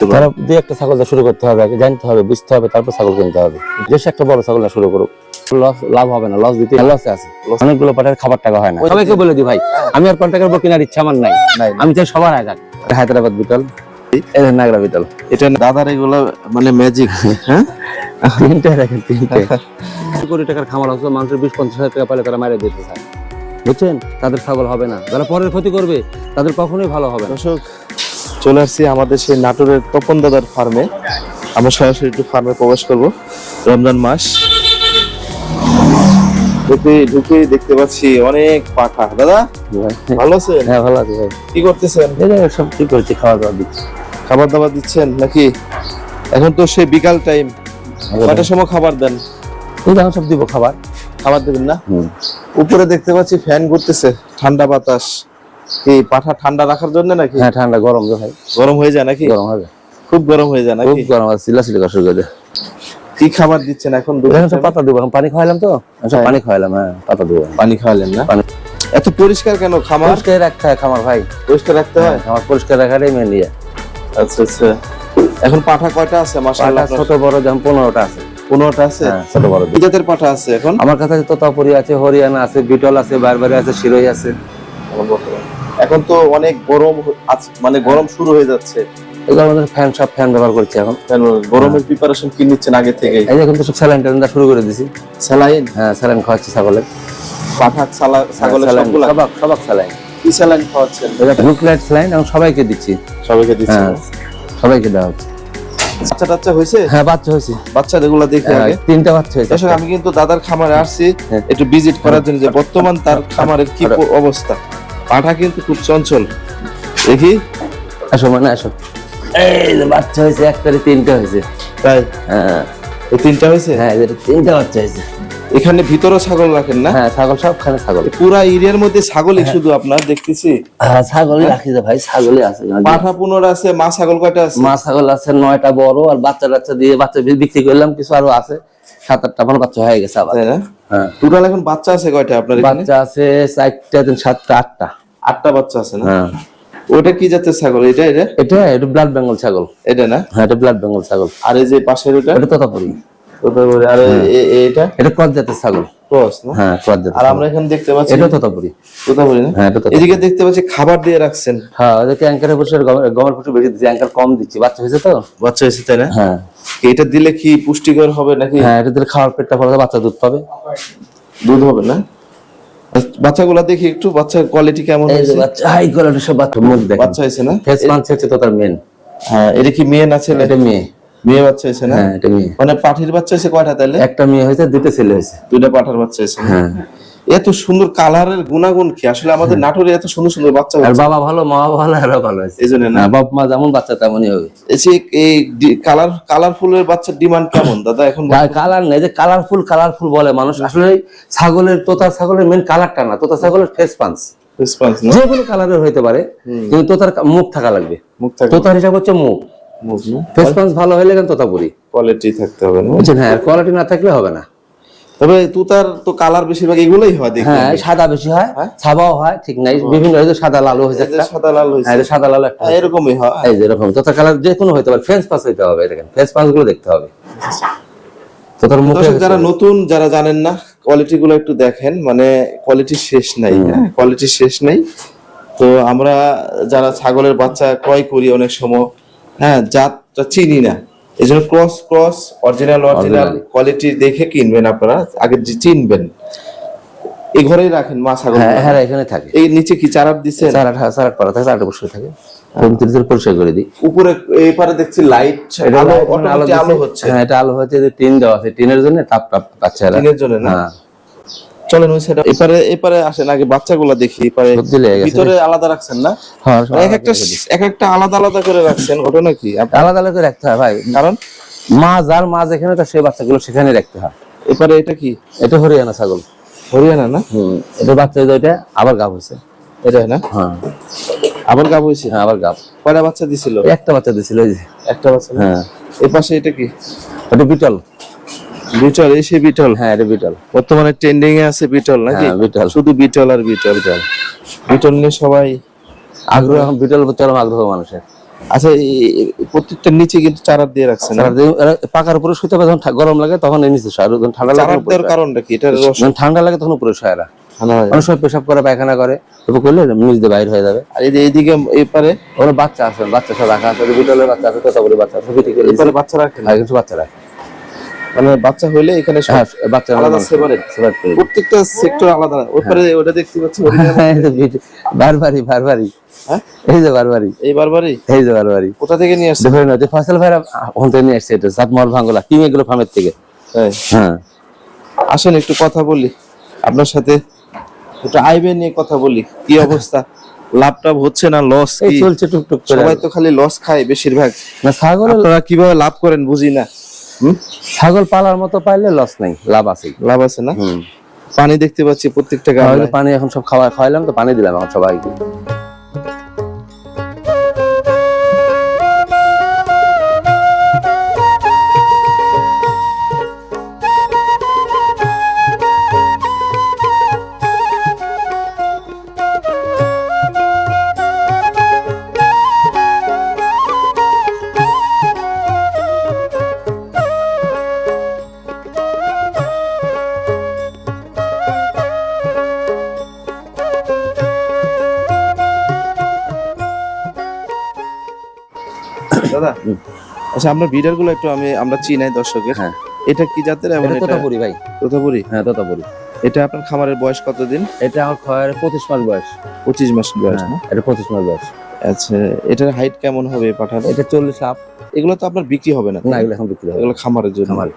তারা দুই একটা ছাগল শুরু করতে হবে আগে জানতে হবে বুঝতে হবে তারপর ছাগল কিনতে হবে। বেশ একটা বড় ছাগল না শুরু করুক লস লাভ হবে না লস দিতে লসে আছে। অনেকগুলো পাটের খাবার টাকা হয় না। সবাইকে বলে দিই ভাই আমি আর কন্ট্রাক্টের উপর কেনার ইচ্ছা আমার নাই। আমি চাই সবার আগে হায়দ্রাবাদ বিটল। নাগরা বিটল। এটা দাদার এগুলো মানে ম্যাজিক হ্যাঁ? তিনটে দেখেন তিনটে। কোটি টাকার খামার হচ্ছে মানুষের বিশ পঞ্চাশ হাজার টাকা পালে তারা মারে দিতে চায়। বুঝছেন? তাদের ছাগল হবে না। যারা পরের ক্ষতি করবে তাদের কখনোই ভালো হবে না। দর্শক চলে আসছি আমাদের সেই নাটোরের তপন দাদার ফার্মে। আমরা সরাসরি একটু ফার্মে প্রবেশ করব রমজান মাস। ঢুকে ঢুকে দেখতে পাচ্ছি অনেক পাঠা দাদা ভালো আছেন? হ্যাঁ ভালো আছে ভাই। কি করতেছেন? সব ঠিক করছি খাওয়া দাওয়া দিচ্ছি। খাবার দাবার দিচ্ছেন নাকি? এখন তো সে বিকাল টাইম। কটার সময় খাবার দেন? এখন সব দিব খাবার। খাবার দেবেন না? উপরে দেখতে পাচ্ছি ফ্যান ঘুরতেছে ঠান্ডা বাতাস। কি পাঠা ঠান্ডা রাখার জন্য নাকি? হ্যাঁ ঠান্ডা গরম ভাই। গরম হয়ে যায় নাকি? গরম হবে। খুব গরম হয়ে যায় খুব গরম কষ্ট করে কি খাবার দিচ্ছেন এখন? পাতা দেবো পানি খাওয়াইলাম তো। হ্যাঁ। পানি খাওয়াইলাম হ্যাঁ পাতা দেবো। পানি খাওয়ালেন না। এত পরিষ্কার কেন খামার? পরিষ্কার রাখতে হয় খামার ভাই। পরিষ্কার রাখতে হয়? আমার পরিষ্কার রাখাটাই মেন ইয়ে। আচ্ছা আচ্ছা। এখন পাঠা কয়টা আছে? মাশাআল্লাহ ছোট বড় যেমন পনেরোটা আছে। পনেরোটা আছে? হ্যাঁ ছোট বড় কি জাতের পাঠা আছে এখন? আমার কাছে তোতাপুরি আছে হরিয়ানা আছে বিটল আছে বারবারি আছে শিরোই আছে। এখন তো অনেক গরম মানে গরম শুরু হয়ে যাচ্ছে। আমাদের ফ্যান সব ফ্যান ব্যবহার করছি এখন। গরমের প্রিপারেশন কি নিচ্ছেন আগে থেকে? এই এখন তো সব স্যালাইন শুরু করে দিছি। স্যালাইন হ্যাঁ স্যালাইন খাওয়াচ্ছি ছাগলের। পাঠা ছালা ছাগলের সবগুলা। সবাক সবাক স্যালাইন কি স্যালাইন খাওয়াচ্ছেন? নিউক্লিয়ার স্যালাইন এখন সবাইকে দিচ্ছি। সবাইকে দিচ্ছেন হ্যাঁ সবাইকে দেওয়া হচ্ছে। বাচ্চা টাচ্চা হয়েছে? হ্যাঁ বাচ্চা হয়েছে। বাচ্চা এগুলা দেখে হ্যাঁ, আগে। তিনটা বাচ্চা হয়েছে আমি কিন্তু দাদার খামারে আসছি। হ্যাঁ। একটু ভিজিট করার জন্য যে বর্তমান তার খামারের কি অবস্থা? পাঠা কিন্তু খুব চঞ্চল। দেখি। আসো মানে আসো। এই যে বাচ্চা হয়েছে একটারে তিনটা হয়েছে। তাই? হ্যাঁ। এই তিনটা হয়েছে? হ্যাঁ তিনটা বাচ্চা হয়েছে। এখানে ভিতরে ছাগল রাখেন না? হ্যাঁ ছাগল সবখানে ছাগল। পুরা এরিয়ার মধ্যে ছাগলই শুধু আপনার দেখতেছি? হ্যাঁ ছাগলই রাখি যে ভাই ছাগলই আছে। পাঠা পুনর আছে মা ছাগল কয়টা আছে? মা ছাগল আছে নয়টা বড় আর বাচ্চা টাচ্চা দিয়ে বাচ্চা বিক্রি করলাম কিছু আরও আছে। সাত আটটা মানে বাচ্চা হয়ে গেছে আবার। হ্যাঁ। টোটাল এখন বাচ্চা আছে কয়টা আপনার এখানে? বাচ্চা আছে চারটা তিন সাতটা আটটা। আটটা বাচ্চা আছে না? হ্যাঁ। ওটা কি জাতের ছাগল? এটা এটা? এটা এটা ব্লাড বেঙ্গল ছাগল। এটা না? হ্যাঁ এটা ব্লাড বেঙ্গল ছাগল। আর এই যে পাশের ওটা এটা তোতাপুরি আর এটা? এটা ক্রস জাতের ছাগল। ক্রস না? হ্যাঁ ক্রস জাতের আর আমরা এখানে দেখতে পাচ্ছি এটা তোতাপুরি। কোথা না? হ্যাঁ এটা এদিকে দেখতে পাচ্ছি খাবার দিয়ে রাখছেন। হ্যাঁ ওদেরকে অ্যাঙ্কারের বসে গমের ফুটে বেশি দিচ্ছি অ্যাঙ্কার কম দিচ্ছি। বাচ্চা হয়েছে তো? বাচ্চা হয়েছে তাই না? হ্যাঁ। এটা দিলে কি পুষ্টিকর হবে নাকি? হ্যাঁ এটা দিলে খাওয়ার পেটটা পড়ে বাচ্চা দুধ পাবে। দুধ হবে না? বাচ্চাগুলা দেখি একটু বাচ্চার কোয়ালিটি কেমন হয়েছে? বাচ্চা হাই কোয়ালিটির সব বাচ্চা মুখ দেখেন। বাচ্চা হয়েছে না? ফেস হচ্ছে তো তার মেন হ্যাঁ এটা কি মেয়ে না ছেলে এটা মেয়ে। মেয়ে বাচ্চা হয়েছে না? হ্যাঁ এটা মেয়ে। মানে পাঠির বাচ্চা হয়েছে কয়টা তাহলে? একটা মেয়ে হয়েছে দুটো ছেলে হয়েছে। পাঠার বাচ্চা হয়েছে হ্যাঁ। এত সুন্দর কালারের গুণাগুণ কি? আসলে আমাদের নাটোরে এত সুন্দর সুন্দর বাচ্চা আর বাবা ভালো মা ভালো এরা ভালো জন্য না? বাপ মা যেমন বাচ্চা তেমনই হবে। এই এই কালার কালারফুলের বাচ্চার ডিমান্ড কেমন? দাদা এখন কালার নেই যে কালারফুল কালারফুল বলে মানুষ। আসলে ছাগলের তোতা ছাগলের মেন কালারটা না। তোতা ছাগলের ফেস পাঞ্চ যে কোনো কালারের হইতে পারে কিন্তু তোতার মুখ থাকা লাগবে। মুখ থাকে তোতার হিসাব হচ্ছে মুখ। পাঞ্চ ভালো হইলে কেন তোতাপুরি কোয়ালিটি থাকতে হবে না? বুঝছেন হ্যাঁ কোয়ালিটি না থাকলে হবে না। তবে তুতার তো কালার বেশিরভাগ এগুলোই হয় দেখি হ্যাঁ সাদা বেশি হয় ছাবাও হয় ঠিক নাই বিভিন্ন যে সাদা লালু হয়েছে এই একটা। সাদা লাল হয়েছে। হ্যাঁ সাদা লাল একটা হ্যাঁ, এরকমই হয়। এই যে এরকম তোতার কালার যে কোনো পারে ফেস পাস হইতে হবে দেখেন ফেস পাসগুলো দেখতে হবে। তোতার মুখে যারা নতুন যারা জানেন না কোয়ালিটি গুলো একটু দেখেন মানে কোয়ালিটি শেষ নাই হ্যাঁ কোয়ালিটি শেষ নাই। তো আমরা যারা ছাগলের বাচ্চা ক্রয় করি অনেক সময় হ্যাঁ জাতটা চিনি না। এই জন্য cross cross original original quality দেখে কিনবেন আপনারা। আগে যে চিনবেন। এই ঘরেই রাখেন মা ছাগল। হ্যাঁ হ্যাঁ এখানে থাকে। এই নিচে কি চারাপ দিচ্ছেন? চার আট চার আট করা থাকে চার আট বছর থাকে রুম তিরিশের পরিষ্কার করে দিই। উপরে এই পারে দেখছি লাইট আলো আলো হচ্ছে। হ্যাঁ এটা আলো হচ্ছে যে টিন দেওয়া আছে টিনের জন্য তাপ তাপ পাচ্ছে। দিনের জন্য না? হ্যাঁ। চলেন ওই সাইডে এপারে এপারে আসেন আগে বাচ্চাগুলো দেখি এপারে। ভিতরে আলাদা রাখছেন না? হ্যাঁ এক একটা এক একটা আলাদা আলাদা করে রাখছেন ঘটনা কি আলাদা আলাদা করে রাখতে হয় ভাই। কারণ? মা যার মা যেখানে তার সেই বাচ্চাগুলো সেখানে রাখতে হয়। এপারে এটা কি? এটা হরিয়ানা ছাগল। হরিয়ানা না? হুম এটা বাচ্চা ওইটা আবার গাব হয়েছে। এটা না? হ্যাঁ। আবার গাব হয়েছে? হ্যাঁ আবার গাব। কয়টা বাচ্চা দিছিল? একটা বাচ্চা দিছিল ওই যে। একটা বাচ্চা হ্যাঁ। এ পাশে এটা কি? ওটা বিটল। বিটল এসে বিটল? হ্যাঁ এটা বিটল। বর্তমানে ট্রেন্ডিং এ আছে বিটল নাকি? হ্যাঁ বিটল। শুধু বিটল আর বিটল। বিটল। বিটল নিয়ে সবাই আগ্রহ এখন বিটল চরম আগ্রহ মানুষের। আচ্ছা প্রত্যেকটার নিচে কিন্তু চারা দিয়ে রাখছেন না? পাকার উপরে শুতে যখন গরম লাগে তখন এই নিচে শোয়, যখন ঠান্ডা লাগে শোয়। কারণটা কি? এটা যখন ঠান্ডা লাগে তখন উপরে শোয় এরা। হয় অনেক সময় পেশাব করে পায়খানা করে এরপর করলে দিয়ে বাইর হয়ে যাবে। আর এই যে এইদিকে এপারে? ওরা বাচ্চা আছে বাচ্চা সব রাখা আছে বিটলের বাচ্চা আছে তোতাপুরি বাচ্চা আছে করে বাচ্চা কিছু বাচ্চা রাখে। মানে বাচ্চা হলে এখানে হ্যাঁ বাচ্চা আলাদা সেপারেট প্রত্যেকটা সেক্টর আলাদা। ওপারে ওটা দেখতে পাচ্ছি হ্যাঁ, বারবারই বারবারই হ্যাঁ? এই যে বারবারই এই বারবারই এই যে বারবারই কোথা থেকে নিয়ে আসছে দেখুন না যে ফসল ভাইরা হতে নিয়ে আসছে এটা সাতমহল ভাঙ্গলা কিং এগুলো ফার্মের থেকে। হ্যাঁ। আসেন একটু কথা বলি। আপনার সাথে একটু আইবে নিয়ে কথা বলি। কি অবস্থা? লাভ টাভ হচ্ছে না লস চলছে টুকটুক করে। সবাই তো খালি লস খায় বেশিরভাগ। না ছাগল আপনারা কীভাবে লাভ করেন বুঝি না? ছাগল পালার মতো পাইলে লস নাই লাভ আছে লাভ আছে না? পানি দেখতে পাচ্ছি প্রত্যেকটা গাছ পানি এখন সব খাওয়া খাওয়াইলাম তো পানি দিলাম এখন সবাইকে। দাদা? আচ্ছা আমরা বিডারগুলো একটু আমি আমরা চিনাই দর্শকের। হ্যাঁ। এটা কি জাতের এবং এটা তোতাপুরি ভাই। তোতাপুরি? হ্যাঁ তোতাপুরি। এটা আপনার খামারের বয়স কতদিন? এটা আমার খয়ের পঁচিশ মাস বয়স। পঁচিশ মাস বয়স না? হ্যাঁ, এটা পঁচিশ মাস বয়স। আচ্ছা এটার হাইট কেমন হবে পাঠান? এটা চল্লিশ আপ এগুলো তো আপনার বিক্রি হবে না না? এগুলো এখন বিক্রি হবে এগুলো খামারের জন্য। খামার।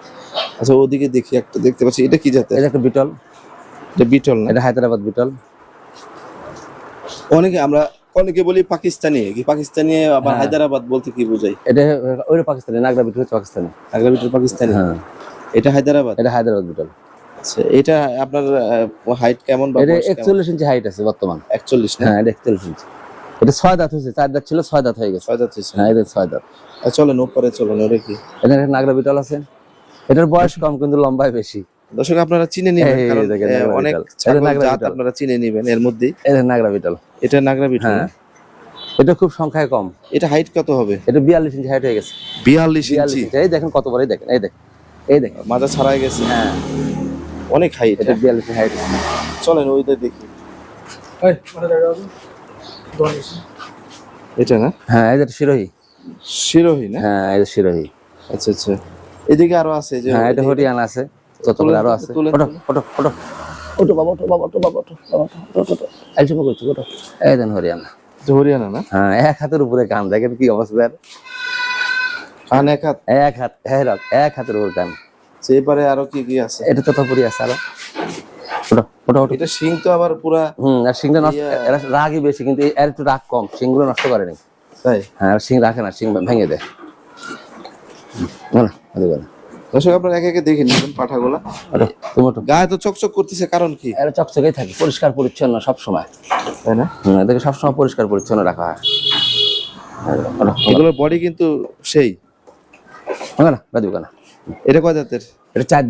আচ্ছা ওদিকে দেখি একটা দেখতে পাচ্ছি। এটা কি জাতের? এটা একটা বিটল। এটা বিটল না? এটা হায়দ্রাবাদ বিটল। অনেকে আমরা অনেকে বলি পাকিস্তানি কি পাকিস্তানি আবার হ্যাঁ। হায়দ্রাবাদ বলতে কি বোঝাই এটা ওই পাকিস্তানি নাগরা বিটল পাকিস্তানি। আগ্রা বিটল পাকিস্তানি? হ্যাঁ। এটা হায়দ্রাবাদ? এটা হায়দ্রাবাদ বিটল আচ্ছা এটা আপনার হাইট কেমন এটা? একচল্লিশ ইঞ্চি হাইট আছে বর্তমান। একচল্লিশ না? হ্যাঁ এটা একচল্লিশ ইঞ্চি। এটা ছয় দাঁত হয়েছে চার দাঁত ছিল ছয় দাঁত হয়ে গেছে। ছয় দাঁত হয়েছে। হ্যাঁ এটা ছয় দাঁত। আর চলেন ওপরে চলেন ওরে কি? এটা নাগরা বিটল আছে। এটার বয়স কম কিন্তু লম্বায় বেশি। দর্শক আপনারা চিনে নিবেন কারণ অনেক এটা জাত আপনারা চিনে নিবেন এর মধ্যে এটা নাগরা বিটল। এটা নাগরা বিটল। হ্যাঁ। এটা খুব সংখ্যায় কম। এটা হাইট কত হবে? এটা বিয়াল্লিশ ইঞ্চি হাইট হয়ে গেছে। বিয়াল্লিশ বিয়াল্লিশ ইঞ্চি এই দেখেন কত বড় এই দেখেন এই দেখেন এই দেখেন। মাজা ছাড়াই গেছে। হ্যাঁ। অনেক হাইট এটা বিয়াল্লিশ হাইট চলেন ওইটা দেখি। এটা না? হ্যাঁ এটা শিরোহী। শিরোহী না? হ্যাঁ যে শিরোহী। আচ্ছা আচ্ছা। এদিকে আরও আছে যে হ্যাঁ এটা হরিয়ানা আছে। যত তুলে- আরও আছে। তুলে- ওটো ওটো ওটো ওটো বাবা ওটো বাবা ওটো বাবা ওটো বাবা ওটো ওটো ওটো এই করছি ওটো এই দেন হরিয়ানা। হরিয়ানা না? হ্যাঁ এক হাতের উপরে কান দেখেন কি অবস্থা? কান এক হাত। এক হাত হাত এক হাতের উপরে কান। সেই পারে আরও কি কি আছে? এটা তো পুরি আছে আরও। ওটো ওটো ওটো এটা শিং তো আবার পুরা হুম আর নষ্ট এরা রাগই বেশি কিন্তু এর একটু রাগ কম। সিংগুলো নষ্ট করে নি তাই? হ্যাঁ আর সিং রাখে না সিং ভেঙে দেয়। না। দর্শক আপনারা একে একে দেখে নেবেন পাঠাগুলা। তুমি গায়ে তো চকচক করতেছে কারণ কি? এরা চকচকেই থাকে পরিষ্কার পরিচ্ছন্ন সব সময় তাই না? এদেরকে সবসময় পরিষ্কার পরিচ্ছন্ন রাখা হয়। ওটো। এগুলোর বডি কিন্তু সেই। না বাদ না। এটা কয় জাতের? এটা চার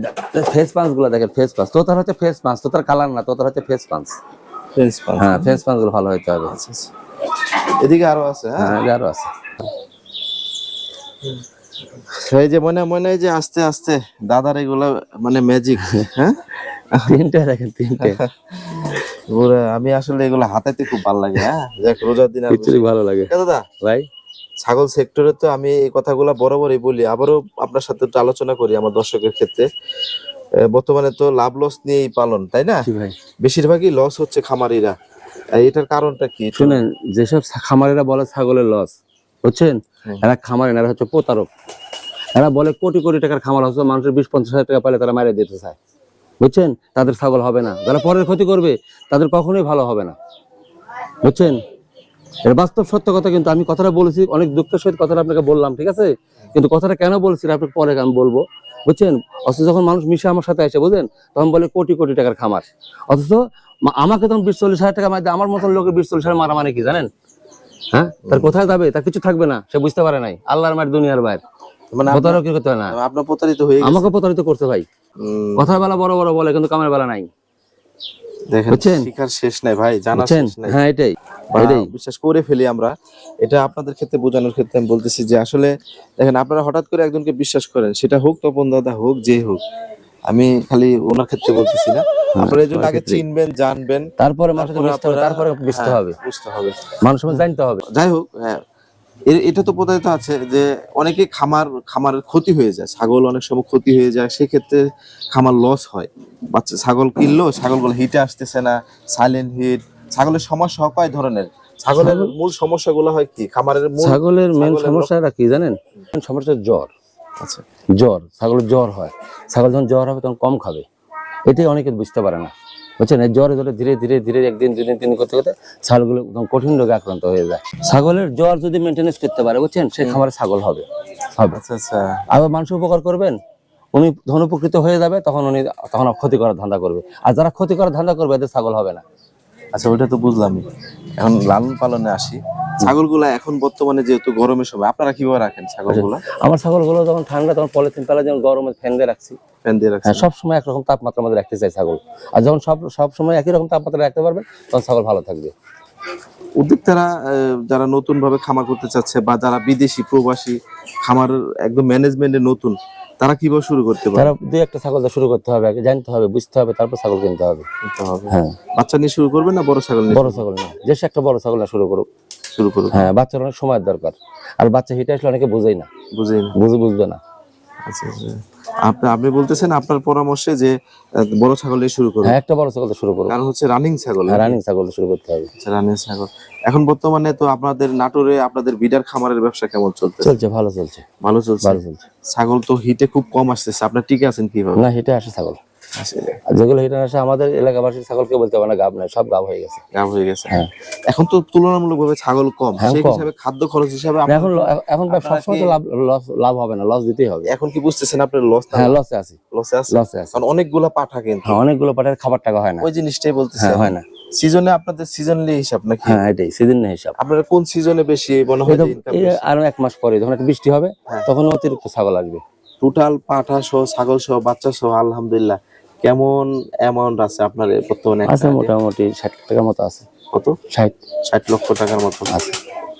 ফেস পাঁচগুলো দেখেন ফেস পাঁচ তোতার হচ্ছে ফেস পাঁচ তোতার কালার না তোতার হচ্ছে ফেস পাঁচ ফ্রেঞ্চ পাঞ্চ হ্যাঁ ফেস পাঁচগুলো ভালো হইতে হবে। আচ্ছা, আচ্ছা। এদিকে আরও আছে হ্যাঁ? হ্যাঁ আরও আছে। এই যে মনে মনে যে আস্তে আস্তে দাদার এগুলো মানে ম্যাজিক হ্যাঁ? তিনটে দেখেন তিনটে। আমি আসলে এগুলো হাতাইতে খুব ভালো লাগে হ্যাঁ? দেখ রোজার দিন আর ভালো লাগে। দাদা ভাই? ছাগল সেক্টরে তো আমি এই কথাগুলো বরাবরই বলি আবারও আপনার সাথে একটু আলোচনা করি আমার দর্শকের ক্ষেত্রে। বর্তমানে তো লাভ লস নিয়েই পালন তাই না? ভাই। বেশিরভাগই লস হচ্ছে খামারিরা। এটার কারণটা কি? শুনেন যেসব খামারিরা বলে ছাগলের লস বুঝছেন। এরা খামারি এরা হচ্ছে প্রতারক। এরা বলে কোটি কোটি টাকার খামার হচ্ছে মানুষের বিশ পঞ্চাশ হাজার টাকা পাইলে তারা মারিয়ে দিতে চায়। বুঝছেন? তাদের ছাগল হবে না। যারা পরের ক্ষতি করবে তাদের কখনোই ভালো হবে না। বুঝছেন? এর বাস্তব সত্য কথা কিন্তু আমি কথাটা বলেছি অনেক দুঃখের সহিত কথাটা আপনাকে বললাম ঠিক আছে? কিন্তু কথাটা কেন বলছি আপনাকে পরে আমি বলব। বুঝছেন? অথচ যখন মানুষ মিশে আমার সাথে আসে বুঝলেন? তখন বলে কোটি কোটি টাকার খামার। অথচ আমাকে তখন বিশ চল্লিশ হাজার টাকা মার দেয়, আমার মতন লোকের বিশ চল্লিশ হাজার মারা মানে কি জানেন? হ্যাঁ? তার কোথায় যাবে তার কিছু থাকবে না সে বুঝতে পারে নাই। আল্লাহর মায়ের দুনিয়ার বাইর মানে প্রতারক করতে না। আপনার প্রতারিত হয়ে আমাকে প্রতারিত করছে ভাই। কথার বেলা বড় বড় বলে কিন্তু কামের বেলা নাই। দেখেন? শিকার শেষ নাই ভাই জানা শেষ নাই। হ্যাঁ এটাই। বিশ্বাস করে ফেলি আমরা। এটা আপনাদের ক্ষেত্রে বোঝানোর ক্ষেত্রে আমি বলতেছি যে আসলে দেখেন আপনারা হঠাৎ করে একজনকে বিশ্বাস করেন সেটা হোক তপন দাদা হোক যে হোক। আমি খালি ওনার ক্ষেত্রে বলতেছি না। আপনারা এই আগে চিনবেন জানবেন। তারপরে মানুষকে বুঝতে হবে তারপরে বুঝতে হ্যাঁ, হবে। বুঝতে হবে। মানুষের জানতে হবে। যাই হোক হ্যাঁ। এটা তো প্রতারিত আছে যে অনেকে খামার খামারের ক্ষতি হয়ে যায়। ছাগল অনেক সময় ক্ষতি হয়ে যায় সেক্ষেত্রে খামার লস হয়। বাচ্চা ছাগল কিনলো ছাগলগুলো হিটে আসতেছে না সাইলেন্ট হিট ছাগলের সমস্যা হয় কয় ধরনের? ছাগলের মূল সমস্যাগুলো হয় কি? খামারের ছাগলের মেন সমস্যাটা কি জানেন? সমস্যা জ্বর। আচ্ছা জ্বর ছাগলের জ্বর হয়। ছাগল যখন জ্বর হবে তখন কম খাবে। এটাই অনেকে বুঝতে পারে না। বুঝছেন? জ্বরে জ্বরে ধীরে ধীরে ধীরে একদিন দুদিন তিন করতে করতে ছাগলগুলো একদম কঠিন রোগে আক্রান্ত হয়ে যায়। ছাগলের জ্বর যদি মেনটেনেন্স করতে পারে বুঝছেন? সেই খামারে ছাগল হবে। হবে। আচ্ছা আচ্ছা। আবার মানুষ উপকার করবেন? উনি ধন উপকৃত হয়ে যাবে তখন উনি তখন ক্ষতি করার ধান্দা করবে। আর যারা ক্ষতি করার ধান্দা করবে এদের ছাগল হবে না। আচ্ছা ওইটা তো বুঝলামই। এখন লালন পালনে আসি। ছাগলগুলা এখন বর্তমানে যেহেতু গরমের সময় আপনারা কীভাবে রাখেন ছাগলগুলা? আমার ছাগলগুলো যখন ঠান্ডা তখন পলিথিন পেলে যেমন গরমে ফ্যান দিয়ে রাখছি। ফ্যান দিয়ে রাখছেন। হ্যাঁ সব সময় একরকম তাপমাত্রার মধ্যে রাখতে চাই ছাগল। আর যখন সব সব সময় একই রকম তাপমাত্রা রাখতে পারবেন তখন ছাগল ভালো থাকবে। উদ্যোক্তারা যারা নতুন ভাবে খামার করতে চাচ্ছে বা যারা বিদেশি প্রবাসী খামার একদম ম্যানেজমেন্টে নতুন তারা কীভাবে শুরু করতে পারে? তারা দুই একটা ছাগল শুরু করতে হবে আগে জানতে হবে বুঝতে হবে তারপর ছাগল কিনতে হবে। হ্যাঁ। বাচ্চা নিয়ে শুরু করবে না বড় ছাগল নিয়ে বড় ছাগল না। যে সে একটা বড় ছাগল না শুরু করুক। শুরু করুক। হ্যাঁ বাচ্চার অনেক সময়ের দরকার। আর বাচ্চা হিটে আসলে অনেকে বোঝেই না। বুঝেই না। বুঝে বুঝবে না। আচ্ছা আচ্ছা। আপনি আপনি বলতেছেন আপনার পরামর্শে যে বড় ছাগল দিয়ে শুরু করবে হ্যাঁ একটা বড় ছাগল শুরু করব কারণ হচ্ছে রানিং ছাগল হ্যাঁ রানিং ছাগল শুরু করতে হবে। রানিং ছাগল। এখন বর্তমানে তো আপনাদের নাটোরে আপনাদের বিডার খামারের ব্যবসা কেমন চলছে? চলছে ভালো চলছে। ভালো চলছে? ভালো চলছে। ছাগল তো হিটে খুব কম আসতেছে। আপনার টিকে আছেন কীভাবে? না হিটে আসে ছাগল। আচ্ছা, যেগুলো হিটে আসে আমাদের এলাকাবাসীর ছাগলকে বলতে পারে না গাব নাই সব গাব হয়ে গেছে। গাব হয়ে গেছে। হ্যাঁ। এখন তো তুলনামূলকভাবে ছাগল কম। হ্যাঁ, সেই হিসাবে খাদ্য খরচ হিসাবে এখন এখন সবসময় তো লাভ লাভ হবে না লস দিতেই হবে। এখন কি বুঝতেছেন আপনার লস হ্যাঁ লসে আছি। লসে আছে লসে আছে। কারণ অনেকগুলা পাঠা কিন্তু। হ্যাঁ অনেকগুলো পাটের খাবার টাকা হয় না। ওই জিনিসটাই বলতেছে হ্যাঁ হয় না। সিজনে আপনাদের সিজনলি হিসাব নাকি? হ্যাঁ এটাই নেই হিসাব। আপনারা কোন সিজনে বেশি মনে হয় আরও এক মাস পরে যখন একটা বৃষ্টি হবে হ্যাঁ। তখন অতিরিক্ত ছাগল আসবে। টোটাল পাঠা সহ ছাগল সহ বাচ্চা সহ আলহামদুলিল্লাহ। কেমন অ্যামাউন্ট আছে আপনার বর্তমানে আছে মোটামুটি ষাট টাকার মতো আছে। কত? ষাট। ষাট লক্ষ টাকার মতো। আছে।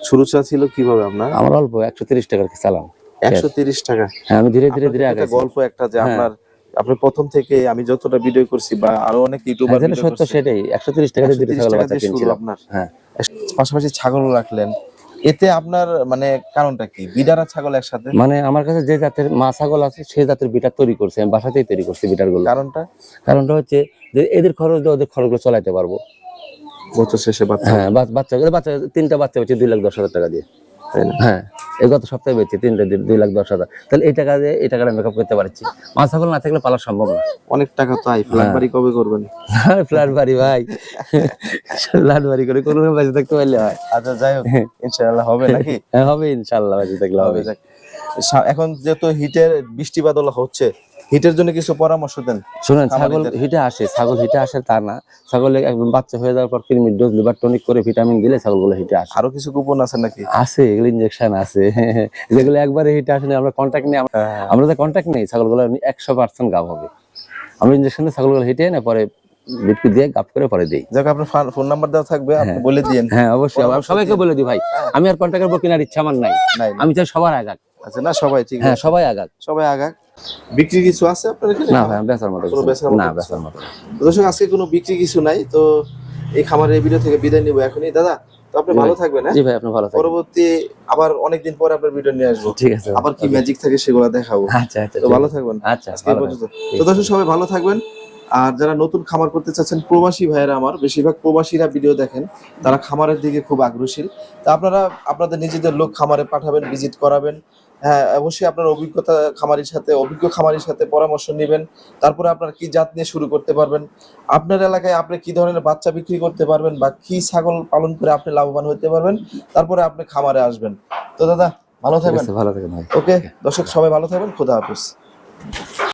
শুরুটা ছিল কীভাবে আপনার? আমার অল্প একশো তিরিশ টাকার চালাম একশো তিরিশ টাকা। হ্যাঁ আমি ধীরে ধীরে ধীরে আগে গল্প একটা যে হ্যাঁ। আপনার আপনি প্রথম থেকে আমি যতটা ভিডিও করছি বা আরও অনেক ইউটিউবার যেটা সত্য সেটাই। একশো তিরিশ টাকা দিয়ে 130 টাকা দিয়ে শুরু আপনার। হ্যাঁ। পাশাপাশি ছাগল রাখলেন। এতে আপনার মানে কারণটা কি? বিডার আর ছাগল একসাথে? মানে আমার কাছে যে জাতের মা ছাগল আছে সেই জাতের বিটার তৈরি করছে আমি বাসাতেই তৈরি করছি বিটারগুলো কারণটা? কারণটা হচ্ছে যে এদের খরচ দিয়ে ওদের খরচগুলো চালাইতে পারব। বছর শেষে বাচ্চা? হ্যাঁ বাচ্চা বাচ্চা তিনটা বাচ্চা হচ্ছে দুই লাখ দশ হাজার টাকা দিয়ে। তাই না? হ্যাঁ এই গত সপ্তাহে বেচছি তিনটা দিয়ে দুই লাখ দশ হাজার। তাহলে এই টাকা দিয়ে এই টাকাটা মেকআপ করতে পারছি। মা ছাগল না থাকলে পালা সম্ভব না। অনেক টাকা তো আই ফ্ল্যাট হ্যাঁ। বাড়ি কবে করবেন? ফ্ল্যাট বাড়ি ভাই। ফ্ল্যাট বাড়ি করে কোনো বাজে থাকতে পারলে হয়। আচ্ছা যাই হোক ইনশাআল্লাহ হবে নাকি? হ্যাঁ হবে ইনশাল্লাহ বাজে থাকলে হবে এখন যেহেতু হিটের বৃষ্টি বাদল হচ্ছে হিটের জন্য কিছু পরামর্শ দেন। শুনেন ছাগল হিটে আসে ছাগল হিটে আসে তা না। ছাগলে একদম বাচ্চা হয়ে যাওয়ার পর কৃমির ডোজ লিভার টনিক করে ভিটামিন দিলে ছাগলগুলো হিটে আসে। আরও কিছু কুপন আছে নাকি? আছে এগুলো ইনজেকশন আছে। যেগুলো একবারে হিটে আসে না, আমরা কন্ট্যাক্ট নেই আমরা- হ্যাঁ। যে কন্ট্যাক্ট নেই ছাগলগুলো একশো পার্সেন্ট গাব হবে। আমরা ইনজেকশন ছাগলগুলো হিটে না পরে বিটপি দিয়ে গাপ করে পরে দিই। যাক আপনার ফোন নাম্বার দেওয়া থাকবে আপনি বলে দিয়েন। হ্যাঁ অবশ্যই আমি সবাইকে বলে দিই ভাই। আমি আর কন্ট্যাক্ট করব কেনার ইচ্ছা আমার নাই। নাই। আমি চাই সবার আগাক আচ্ছা না সবাই ঠিক হ্যাঁ সবাই আগাক সবাই আগাক বিক্রি কিছু আছে আপনার এখানে? না ভাই বেচার মতো কোনো কিছু বেচার না। মতো না কিছু? বেচার মতো। দর্শক আজকে কোনো বিক্রি কিছু নাই তো এই খামারের ভিডিও থেকে বিদায় নিব এখনই। দাদা তো আপনি ভালো থাকবেন হ্যাঁ? জি ভাই আপনি ভালো থাকবেন। পরবর্তী আবার অনেকদিন পরে আপনার ভিডিও নিয়ে আসব। ঠিক আছে। আবার কি ম্যাজিক থাকে সেগুলো দেখাবো। আচ্ছা আচ্ছা তো ভালো থাকবেন। আচ্ছা তো দর্শক সবাই ভালো থাকবেন। আর যারা নতুন খামার করতে চাচ্ছেন প্রবাসী ভাইয়েরা আমার বেশিরভাগ প্রবাসীরা ভিডিও দেখেন তারা খামারের দিকে খুব আগ্রহশীল। তা আপনারা আপনাদের নিজেদের লোক খামারে পাঠাবেন ভিজিট করাবেন। হ্যাঁ অবশ্যই আপনার অভিজ্ঞতা খামারির সাথে অভিজ্ঞ খামারির সাথে পরামর্শ নেবেন। তারপরে আপনার কি জাত নিয়ে শুরু করতে পারবেন? আপনার এলাকায় আপনি কি ধরনের বাচ্চা বিক্রি করতে পারবেন বা কি ছাগল পালন করে আপনি লাভবান হতে পারবেন? তারপরে আপনি খামারে আসবেন। তো দাদা ভালো থাকবেন। ভালো থাকবেন ভাই। ওকে। দর্শক সবাই ভালো থাকবেন খোদা হাফিজ।